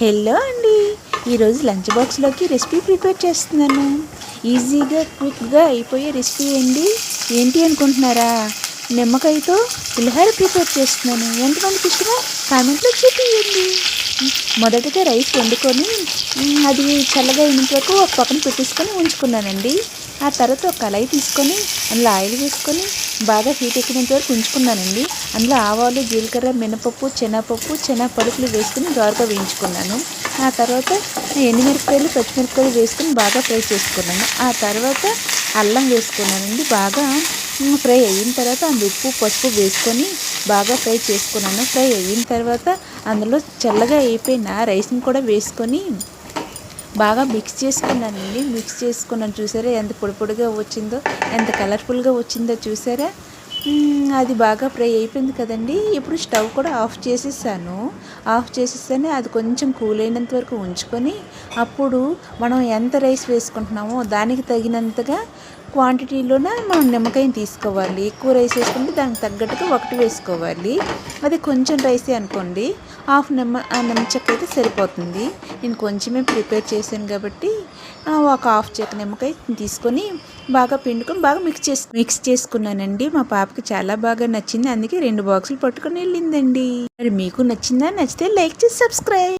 Hello అండి. ఈరోజు lunch బాక్స్లోకి రెసిపీ ప్రిపేర్ చేస్తున్నాను. ఈజీగా క్విక్గా అయిపోయే రెసిపీ అండి. ఏంటి అనుకుంటున్నారా? నిమ్మకాయతో పులిహార ప్రిపేర్ చేస్తున్నాను. ఎంతమందికి ఇష్టమో కామెంట్లో చూపించండి మొదటగా రైస్ వండుకొని అది చల్లగా అయినంత వరకు ఒక పక్కన పెట్టేసుకొని ఉంచుకున్నానండి. ఆ తర్వాత ఒక కళాయి తీసుకొని అందులో ఆయిల్ వేసుకొని బాగా హీట్ ఎక్కినంత వరకు ఉంచుకున్నానండి. అందులో ఆవాలు జీలకర్ర మినపప్పు శనగపప్పు శనగ పలుకులు వేసుకుని దోరగా వేయించుకున్నాను. ఆ తర్వాత ఎండుమిరపకాయలు పచ్చిమిరపకాయలు వేసుకుని బాగా ఫ్రై చేసుకున్నాను. ఆ తర్వాత అల్లం వేసుకున్నానండి. బాగా ఫ్రై అయిన తర్వాత అందులో ఉప్పు పసుపు వేసుకొని బాగా ఫ్రై చేసుకున్నాను. ఫ్రై అయిన తర్వాత అందులో చల్లగా అయిపోయిన రైస్ని కూడా వేసుకొని బాగా మిక్స్ చేసుకున్నానండి. మిక్స్ చేసుకున్నాను. చూసారా ఎంత పొడి పొడిగా వచ్చిందో ఎంత కలర్ఫుల్గా వచ్చిందో చూసారా? అది బాగా ఫ్రై అయిపోయింది కదండి. ఇప్పుడు స్టవ్ కూడా ఆఫ్ చేసేసాను. ఆఫ్ చేసేస్తేనే అది కొంచెం కూల్ అయినంత వరకు ఉంచుకొని అప్పుడు మనం ఎంత రైస్ వేసుకుంటున్నామో దానికి తగినంతగా క్వాంటిటీలోన మనం నిమ్మకాయని తీసుకోవాలి. ఎక్కువ రైస్ వేసుకుంటే దానికి తగ్గట్టుగా ఒకటి వేసుకోవాలి. అది కొంచెం రైసే అనుకోండి. హాఫ్ నిమ్మ ఆ అయితే సరిపోతుంది. నేను కొంచెమే ప్రిపేర్ చేశాను కాబట్టి ఒక హాఫ్ చెక్క నిమ్మకాయ తీసుకొని బాగా పిండుకొని బాగా మిక్స్ చేసు మిక్స్ చేసుకున్నానండి. మా పాపకి చాలా బాగా నచ్చింది. అందుకే రెండు బాక్సులు పట్టుకొని వెళ్ళిందండి. మరి మీకు నచ్చిందా? నచ్చితే లైక్ చేసి సబ్స్క్రైబ్